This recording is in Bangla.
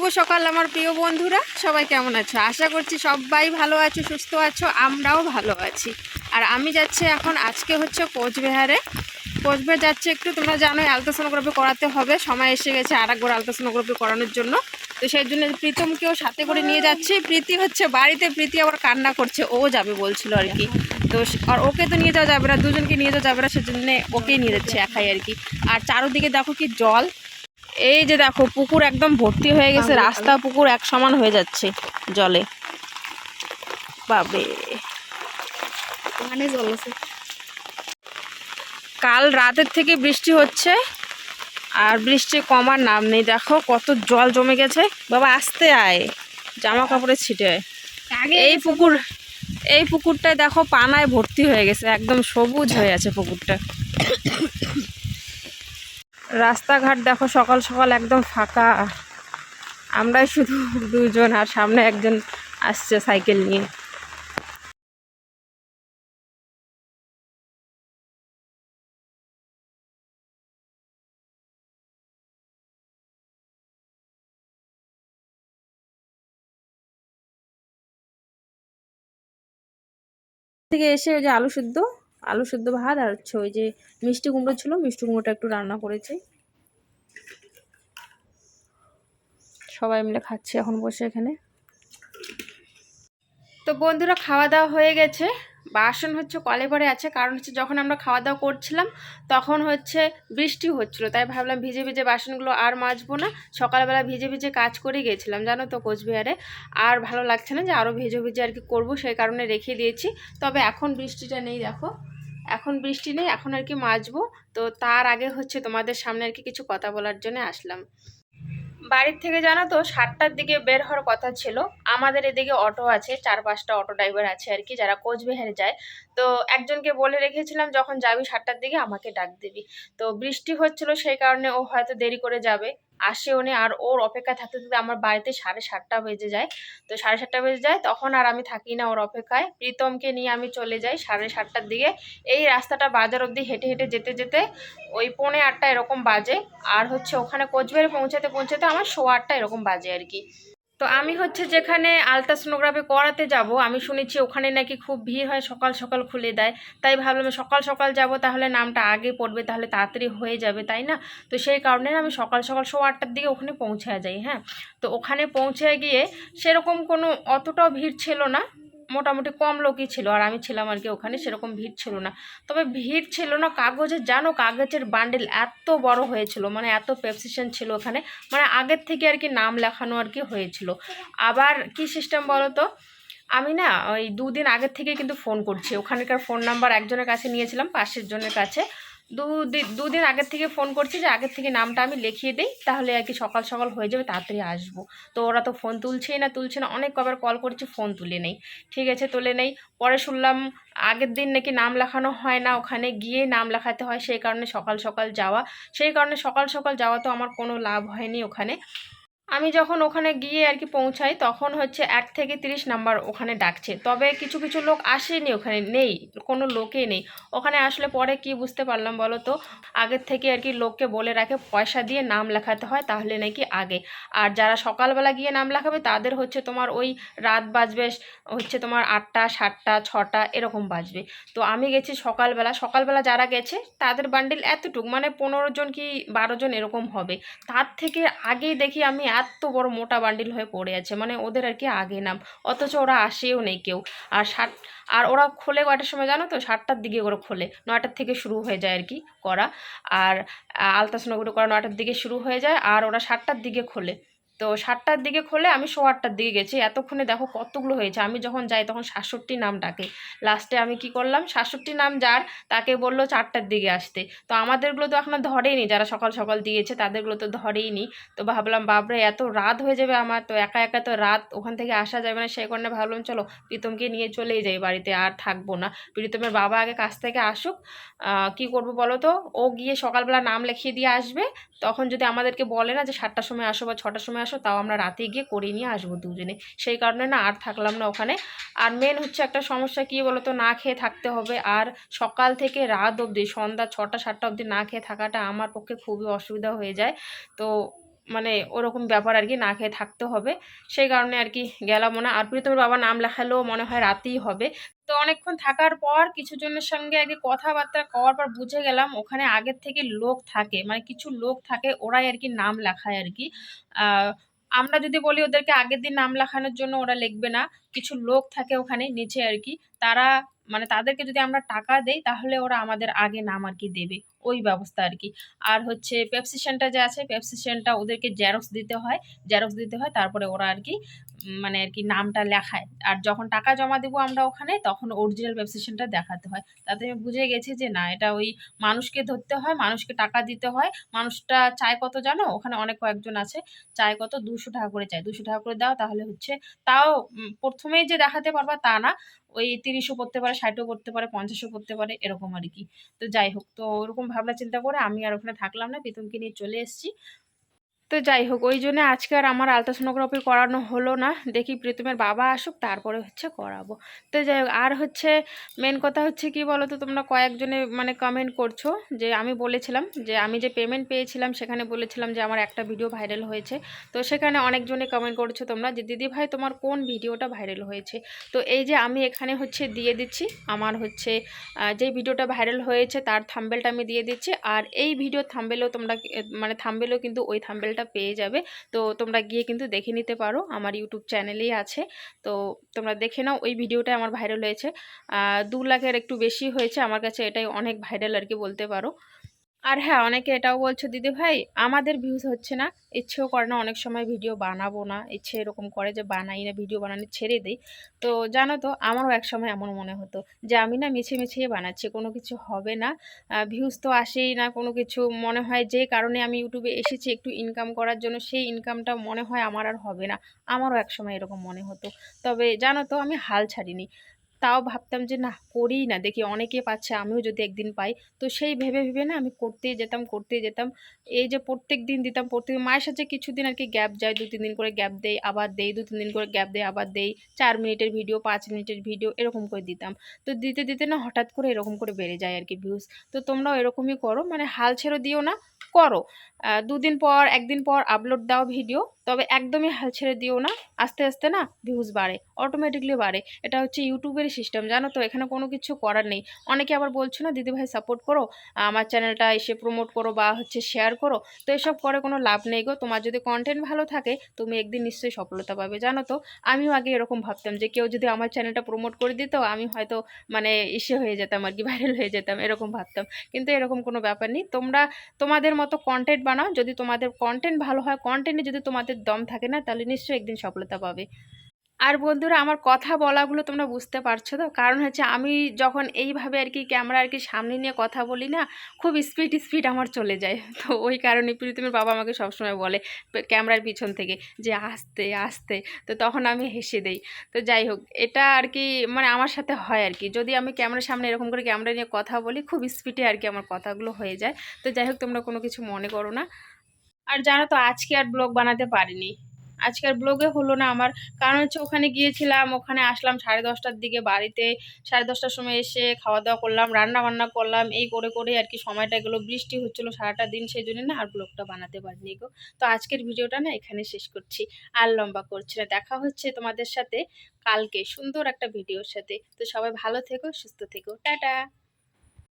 শুভ সকাল আমার প্রিয় বন্ধুরা। সবাই কেমন আছো? আশা করছি সবাই ভালো আছো, সুস্থ আছো, আমরাও ভালো আছি। আর আমি যাচ্ছি এখন, আজকে হচ্ছে কোচবিহারে। কোচবিহার যাচ্ছে একটু, তোমরা জানোই আলট্রাসোনোগ্রাফি করাতে হবে। সময় এসে গেছে আর একবার আলট্রাসোনোগ্রাফি করানোর জন্য। তো সেই জন্য প্রীতমকেও সাথে করে নিয়ে যাচ্ছি। প্রীতি হচ্ছে বাড়িতে, প্রীতি আবার কান্না করছে, ও যাবে বলছিল আর কি। তো আর ওকে তো নিয়ে যাওয়া যাবে না, দুজনকে নিয়ে যাওয়া যাবে না, সেজন্য ওকেই নিয়ে যাচ্ছে একাই আর কি। আর চারোদিকে দেখো কি জল এই যে দেখো পুকুর একদম ভর্তি হয়ে গেছে রাস্তা পুকুর এক সমান হয়ে যাচ্ছে জলে। বাবে ওখানে জল আছে কাল রাতের থেকে বৃষ্টি হচ্ছে আর বৃষ্টি কমার নাম নেই। দেখো কত জল জমে গেছে। বাবা আসতে আয়। জামা কাপড়ে ছিটে। আয়। আগে এই পুকুর এই পুকুরটায় দেখো পানায় ভর্তি হয়ে গেছে একদম সবুজ হয়ে আছে পুকুরটা। রাস্তাঘাট দেখো, সকাল সকাল একদম ফাঁকা। আমরাই শুধু দুজন আর সামনে একজন আসছে সাইকেল নিয়ে। থেকে এসে ওই যে আলু সিদ্ধ। আলু সেদ্ধ ভাত আর হচ্ছে ওই যে মিষ্টি কুমড়ো ছিল, মিষ্টি কুমড়োটা একটু রান্না করেছি। সবাই মিলে খাচ্ছি এখন বসে এখানে। তো বন্ধুরা, খাওয়া দাওয়া হয়ে গেছে। বাসন হচ্ছে কলে পরে আছে, কারণ হচ্ছে যখন আমরা খাওয়া দাওয়া করছিলাম, তখন হচ্ছে বৃষ্টি হচ্ছিল। তাই ভাবলাম ভিজে ভিজে বাসনগুলো আর মাজবো না। সকালবেলা ভিজে ভিজে কাজ করে গেছিলাম, জানো তো কোচবিহারে। আর ভালো লাগছে না যে আরও ভিজে ভিজে আর কি করব, সেই কারণে রেখে দিয়েছি। তবে এখন বৃষ্টিটা নেই, দেখো। এখন বৃষ্টি নেই, এখন আর কি মাজবো। তো তার আগে হচ্ছে তোমাদের সামনে আর কি কিছু কথা বলার জন্য আসলাম। বাড়ির থেকে জানো তো, সাতটার দিকে বের হওয়ার কথা ছিল। আমাদের এদিকে অটো আছে, চার পাঁচটা অটো ড্রাইভার আছে আর কি, যারা কোচবিহারে যায়। তো একজনকে বলে রেখেছিলাম, যখন যাবি সাতটার দিকে আমাকে ডাক দিবি। তো বৃষ্টি হচ্ছিল সেই কারণে ও হয়তো দেরি করে যাবে। আসে উনি আর ওর অপেক্ষা থাকতে থাকতে আমার বাড়িতে সাড়ে সাতটা বেজে যায়। তো সাড়ে সাতটা বেজে যায়, তখন আর আমি থাকি না ওর অপেক্ষায়। প্রীতমকে নিয়ে আমি চলে যাই সাড়ে সাতটার দিকে। এই রাস্তাটা বাজার অবধি হেঁটে হেঁটে যেতে যেতে ওই পৌনে আটটা এরকম বাজে। আর হচ্ছে ওখানে কোচবিহারে পৌঁছাতে পৌঁছাতে আমার সোয়া আটটা এরকম বাজে আর কি। তো আমি হচ্ছে যেখানে আলট্রাসোনোগ্রাফি করাতে যাব, আমি শুনেছি ওখানে নাকি খুব ভিড় হয়, সকাল সকাল খুলে দেয়। তাই ভাবলাম সকাল সকাল যাব তাহলে নামটা আগে পড়বে, তাহলে তাড়াতাড়ি হয়ে যাবে, তাই না? তো সেই কারণে আমি সকাল সকাল সোয়া আটটার দিকে ওখানে পৌঁছে যাই হ্যাঁ? তো ওখানে পৌঁছে গিয়ে সেরকম কোনো অতটাও ভিড় ছিল না। মোটামুটি কম লোকই ছিল, আর আমি ছিলাম আর কি ওখানে, সেরকম ভিড় ছিল না। তবে ভিড় ছিল না কাগজের জানো কাগজের বান্ডেল এত বড় হয়েছিল মানে এত প্রেসক্রিপশন ছিল ওখানে মানে আগের থেকে আর কি নাম লেখানো আর কি হয়েছিল। আবার কি সিস্টেম বলো তো আমি না ওই দুদিন আগের থেকে কিন্তু ফোন করছি, ওখানকার ফোন নাম্বার একজনের কাছে নিয়েছিলাম, পাশের জনের কাছে। দুদিন দুদিন আগের থেকে ফোন করছি যে আগের থেকে নামটা আমি লিখিয়ে দিই, তাহলে আর কি সকাল সকাল হয়ে যাবে, তাড়াতাড়ি আসব। তো ওরা তো ফোন তুলছেই না, তুলছে না, অনেক কবার কল করছি ফোন তুলে নেই। ঠিক আছে, তুলে নেই। পরে শুনলাম আগের দিন নাকি নাম লেখানো হয় না, ওখানে গিয়ে নাম লেখাতে হয়, সেই কারণে সকাল সকাল যাওয়া। সেই কারণে সকাল সকাল যাওয়া তো আমার কোনো লাভ হয়নি ওখানে। আমি যখন ওখানে গিয়ে আর কি পৌঁছাই, তখন হচ্ছে এক থেকে তিরিশ নাম্বার ওখানে ডাকছে। তবে কিছু কিছু লোক আসেনি ওখানে, নেই, কোনো লোকই নেই। ওখানে আসলে পরে কি বুঝতে পারলাম বলো তো? আগের থেকে আর কি লোককে বলে রাখে, পয়সা দিয়ে নাম লেখাতে হয়, তাহলে নাকি আগে। আর যারা সকালবেলা গিয়ে নাম লেখাবে, তাদের হচ্ছে তোমার ওই রাত বাজবে, হচ্ছে তোমার আটটা, সাতটা, ছটা, এরকম বাজবে। তো আমি গেছি সকালবেলা। সকালবেলা যারা গেছে, তাদের বান্ডিল এতটুক মানে পনেরো জন কি বারো জন এরকম হবে। তার থেকে আগেই দেখি আমি এত বড় মোটা বান্ডিল হয়ে পড়ে আছে মানে ওদের আর কি আগে নাম। অথচ ওরা আসেও নেই কেউ। আর ষাট, আর ওরা খোলে কয়টার সময় জানো তো? সাতটার দিকে ওরা খোলে, নয়টার থেকে শুরু হয়ে যায় আর কি করা। আর আলতাসনগুলো করা নয়টার দিকে শুরু হয়ে যায়, আর ওরা সাতটার দিকে খোলে। তো সাতটার দিকে খোলে আমি সোয়া আটটার দিকে গেছি। এতক্ষণে দেখো কতগুলো হয়েছে। আমি যখন যাই তখন সাতষট্টি নাম ডাকে। লাস্টে আমি কি করলাম? সাতষট্টি নাম যার, তাকে বলল চারটার দিকে আসতে। তো আমাদেরগুলো তো এখনও ধরেইনি যারা সকাল সকাল দিয়েছে তাদেরগুলো তো ধরেইনি। তো ভাবলাম বাবরে এত রাত হয়ে যাবে আমার। তো একা একা তো রাত ওখান থেকে আসা যাবে না। সেই কারণে ভাবলাম, চলো প্রীতমকে নিয়ে চলেই যাই বাড়িতে, আর থাকব না। প্রীতমের বাবা আগে কাছ থেকে আসুক। কি করব বলো তো? ও গিয়ে সকালবেলা নাম লিখিয়ে দিয়ে আসবে। তখন যদি আমাদেরকে বলে না যে সাতটার সময় আসো বা ছটার সময় তাও আমরা রাতে গিয়ে করে নিয়ে আসব দুজনে। সেই কারণে না আর থাকলাম না ওখানে। আর মেন হচ্ছে একটা সমস্যা, কী বলো তো না খেয়ে থাকতে হবে। আর সকাল থেকে রাত অবধি, সন্ধ্যা ছটা, সাতটা অবধি না খেয়ে থাকাটা আমার পক্ষে খুবই অসুবিধা হয়ে যায়। তো মানে ওরকম ব্যাপার আর কি না খেয়ে থাকতে হবে। সেই কারণে আর কি গেলামও না। আর প্রীতমের বাবা নাম লেখালেও মনে হয় রাতেই হবে। তো অনেকক্ষণ থাকার পর কিছু জনের সঙ্গে আগে কথাবার্তা কওয়ার পর বুঝে গেলাম ওখানে আগের থেকে লোক থাকে মানে কিছু লোক থাকে, ওরাই আর কি নাম লেখায় আর কি আমরা যদি বলি ওদেরকে আগের দিন নাম লেখানোর জন্য ওরা লিখবে না। কিছু লোক থাকে ওখানে নিচে আর কি তারা মানে তাদেরকে যদি আমরা টাকা দেই তাহলে ওরা আমাদের আগে নাম আর কি দেবে। ওই ব্যবস্থা আর কি আর হচ্ছে পেপসি সেন্টার যে আছে পেপসি সেন্টার ওদেরকে জেরক্স দিতে হয় জেরক্স দিতে হয়, তারপরে ওরা আর কি মানে আর কি নামটা লেখায়। আর যখন টাকা জমা দেবো আমরা ওখানে, তখন অরিজিনাল পেপসি সেন্টার দেখাতে হয়। তাতে আমি বুঝে গেছি যে না, এটা ওই মানুষকে ধরতে হয়, মানুষকে টাকা দিতে হয়। মানুষটা চায় কত জানো? ওখানে অনেক কয়েকজন আছে, চায় কত? দুশো টাকা করে চায়। দুশো টাকা করে দাও, তাহলে হচ্ছে তাও প্রথমেই যে দেখাতে পারবা তা না, ওই তিরিশও পড়তে পারে, ষাটও পড়তে পারে, পঞ্চাশও পড়তে পারে, এরকম আর কি তো যাই হোক, তো ওরকম ভাবনা চিন্তা করে আমি আর ওখানে থাকলাম না। প্রীতমকে নিয়ে চলে এসেছি। তো যাই হোক, ওই জন্য আজকে আর আমার আলট্রাসোনোগ্রাফি করানো হলো না। দেখি প্রীতমের বাবা আসুক, তারপরে হচ্ছে করাবো। তো যাই হোক, আর হচ্ছে মেন কথা হচ্ছে কি বলো তো তোমরা কয়েকজনে মানে কমেন্ট করছ যে আমি বলেছিলাম যে আমি যে পেমেন্ট পেয়েছিলাম, সেখানে বলেছিলাম যে আমার একটা ভিডিও ভাইরাল হয়েছে। তো সেখানে অনেকজনে কমেন্ট করছ তোমরা যে, দিদি ভাই, তোমার কোন ভিডিওটা ভাইরাল হয়েছে? তো এই যে আমি এখানে হচ্ছে দিয়ে দিচ্ছি, আমার হচ্ছে যে ভিডিওটা ভাইরাল হয়েছে, তার থাম্বেলটা আমি দিয়ে দিচ্ছি। আর এই ভিডিও থাম্বেলও তোমরা মানে থাম্বেলও কিন্তু ওই থাম্বেলটা পেয়ে যাবে। তো তোমরা গিয়ে কিন্তু দেখে নিতে পারো, আমার ইউটিউব চ্যানেলেই আছে। তো তোমরা দেখে নাও, ওই ভিডিওটা আমার ভাইরাল হয়েছে। দু লাখের একটু বেশি হয়েছে, আমার কাছে এটাই অনেক ভাইরাল আর কি বলতে পারো। আর হ্যাঁ অনেকে এটাও বলছো, দিদি ভাই, আমাদের ভিউজ হচ্ছে না। ইচ্ছেও করে না, অনেক সময় ভিডিও বানাবো না। ইচ্ছে এরকম করে যে বানাই না ভিডিও বানানো ছেড়ে দিই। তো জানো তো, আমারও এক সময় এমন মনে হতো যে, আমি না মিছে মিছিয়ে বানাচ্ছি, কোনো কিছু হবে না। ভিউজ তো আসেই না, কোনো কিছু মনে হয় যে কারণে আমি ইউটিউবে এসেছি, একটু ইনকাম করার জন্য, সেই ইনকামটা মনে হয় আমার আর হবে না। আমারও এক সময় এরকম মনে হতো। তবে জানো তো, আমি হাল ছাড়িনি। তাও ভাবতাম যে না করিই না। দেখি অনেকে পাচ্ছে, আমিও যদি একদিন পাই। তো সেই ভেবে ভেবে না আমি করতেই যেতাম করতেই যেতাম। এই যে প্রত্যেক দিন দিতাম, প্রত্যেক মায়ের সাথে কিছুদিন আর কি গ্যাপ যায়, দু, তিন দিন করে গ্যাপ দেই, আবার দেই, দু, তিন দিন করে গ্যাপ দেই, আবার দেই, চার মিনিটের ভিডিও পাঁচ মিনিটের ভিডিও এরকম করে দিতাম। তো দিতে দিতে না হঠাৎ করে এরকম করে বেড়ে যায় আর কি ভিউজ তো তোমরাও এরকমই করো মানে হাল ছেড়ে দিও না, করো। দুদিন পর, একদিন পর আপলোড দাও ভিডিও তবে একদমই হাল ছেড়ে দিও না। আস্তে আস্তে না ভিউজ বাড়ে অটোমেটিকলি বাড়ে। এটা হচ্ছে ইউটিউবের সিস্টেম জানো তো? এখানে কোনো কিছু করার নেই। অনেকে আবার বলছো না দিদিভাই সাপোর্ট করো, আমার চ্যানেলটা এসে প্রমোট করো বা হচ্ছে শেয়ার করো। তো এসব করে কোনো লাভ নেই গো। তোমার যদি কন্টেন্ট ভালো থাকে, তুমি একদিন নিশ্চয়ই সফলতা পাবে, জানো তো? আমিও আগে এরকম ভাবতাম যে, কেউ যদি আমার চ্যানেলটা প্রমোট করে দিত, আমি হয়তো মানে ইসে হয়ে যেতাম আর কি ভাইরাল হয়ে যেতাম, এরকম ভাবতাম। কিন্তু এরকম কোনো ব্যাপার নেই। তোমরা তোমাদের মতো কন্টেন্ট বানাও। যদি তোমাদের কন্টেন্ট ভালো হয় কন্টেন্টে যদি তোমাদের দম থাকে না, তাহলে নিশ্চয়ই একদিন সফলতা পাবে। আর বন্ধুরা আমার কথা বলাগুলো তোমরা বুঝতে পারছ তো? কারণ হচ্ছে আমি যখন এইভাবে আর কি ক্যামেরা আর কি সামনে নিয়ে কথা বলি না, খুব স্পিড স্পিড আমার চলে যায়। তো ওই কারণে প্রীতমের বাবা আমাকে সবসময় বলে ক্যামেরার পিছন থেকে যে আসতে আসতে। তো তখন আমি হেসে দেই। তো যাই হোক, এটা আর কি মানে আমার সাথে হয় আর কি। যদি আমি ক্যামেরার সামনে এরকম করে ক্যামেরা নিয়ে কথা বলি, খুব স্পিডে আর কি আমার কথাগুলো হয়ে যায়। তো যাই হোক, তোমরা কোনো কিছু মনে করো না। আর জানো তো আজকে আর ব্লগ বানাতে পারিনি আজকের ব্লগে হলো না আমার। কারণ হচ্ছে ওখানে গিয়েছিলাম, ওখানে আসলাম সাড়ে দশটার দিকে বাড়িতে। সাড়ে দশটার সময় এসে খাওয়া দাওয়া করলাম রান্না বান্না করলাম, এই করে করে আর কি সময়টা গেলো। বৃষ্টি হচ্ছিল সারাটা দিন, সেই জন্য না আর ব্লগটা বানাতে পারিনি গো। তো আজকের ভিডিওটা না এখানে শেষ করছি। আর লম্বা করছি না। দেখা হচ্ছে তোমাদের সাথে কালকে সুন্দর একটা ভিডিওর সাথে। তো সবাই ভালো থেকো, সুস্থ থেকো। টাটা!